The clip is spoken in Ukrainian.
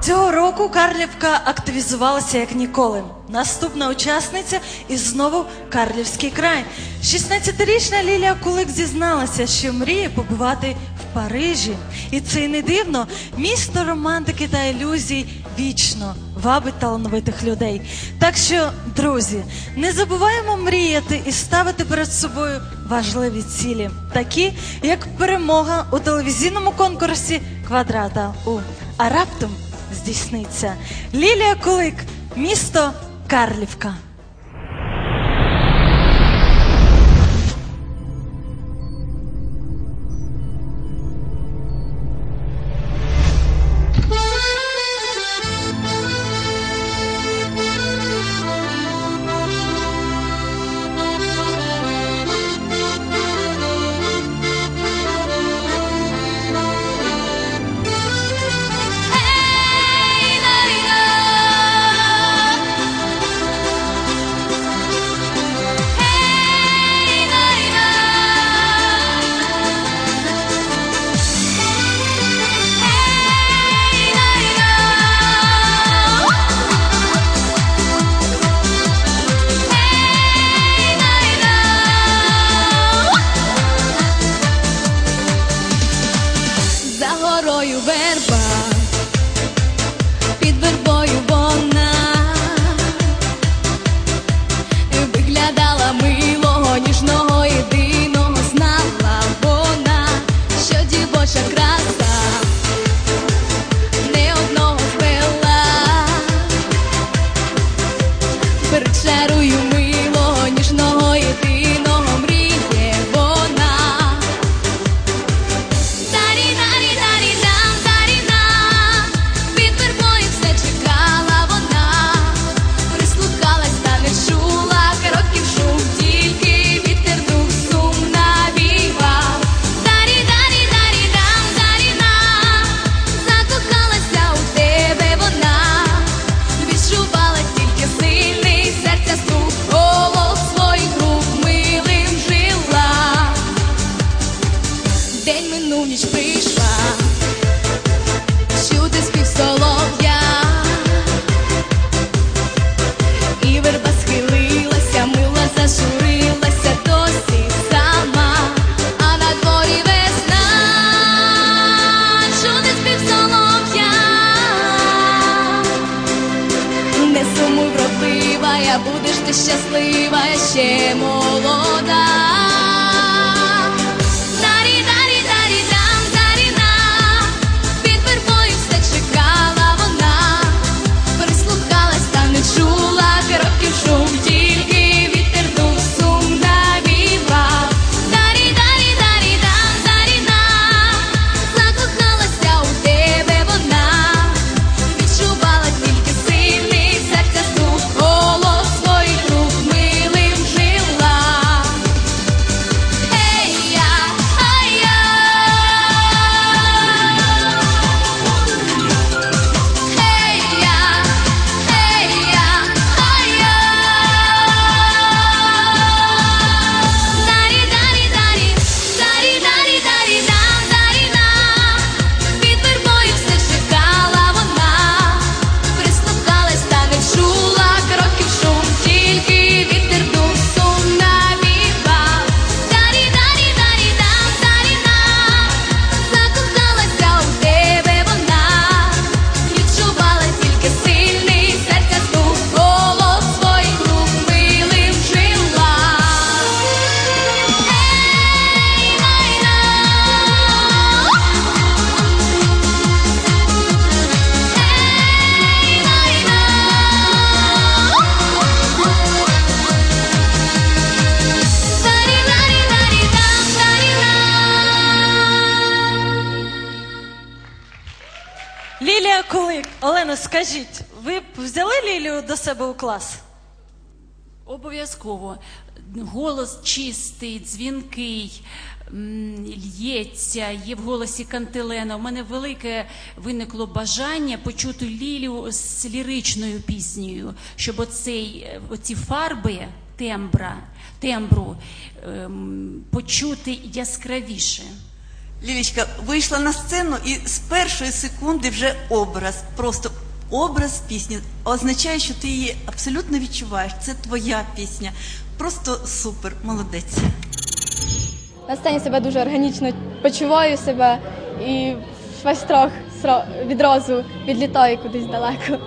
Цього року Карлівка активізувалася як ніколи. Наступна учасниця і знову Карлівський край. 16-річна Лілія Кулик зізналася, що мріє побувати Парижі. І це й не дивно. Місто романтики та ілюзій вічно вабить талановитих людей. Так що, друзі, не забуваємо мріяти і ставити перед собою важливі цілі, такі як перемога у телевізійному конкурсі квадрата У. А раптом здійсниться. Лілія Кулик, місто Карлівка. Горою верба, під вербою вона виглядала милого, ніжного, єдиного, знала вона, що дівоча краса не одного спела перед шарою не вродлива, будеш ти щаслива, ще молода. Лілія Кулик, Олено, скажіть, ви б взяли Лілію до себе у клас? Обов'язково. Голос чистий, дзвінкий, м, л'ється, є в голосі кантилена. У мене велике виникло бажання почути Лілю з ліричною піснею, щоб оцей, оці фарби тембра, тембру ем, почути яскравіше. Лілічка вийшла на сцену і з першої секунди вже образ, просто образ пісні означає, що ти її абсолютно відчуваєш. Це твоя пісня. Просто супер, молодець. На сцені себе дуже органічно почуваю себе і весь страх відразу відлітає кудись далеко.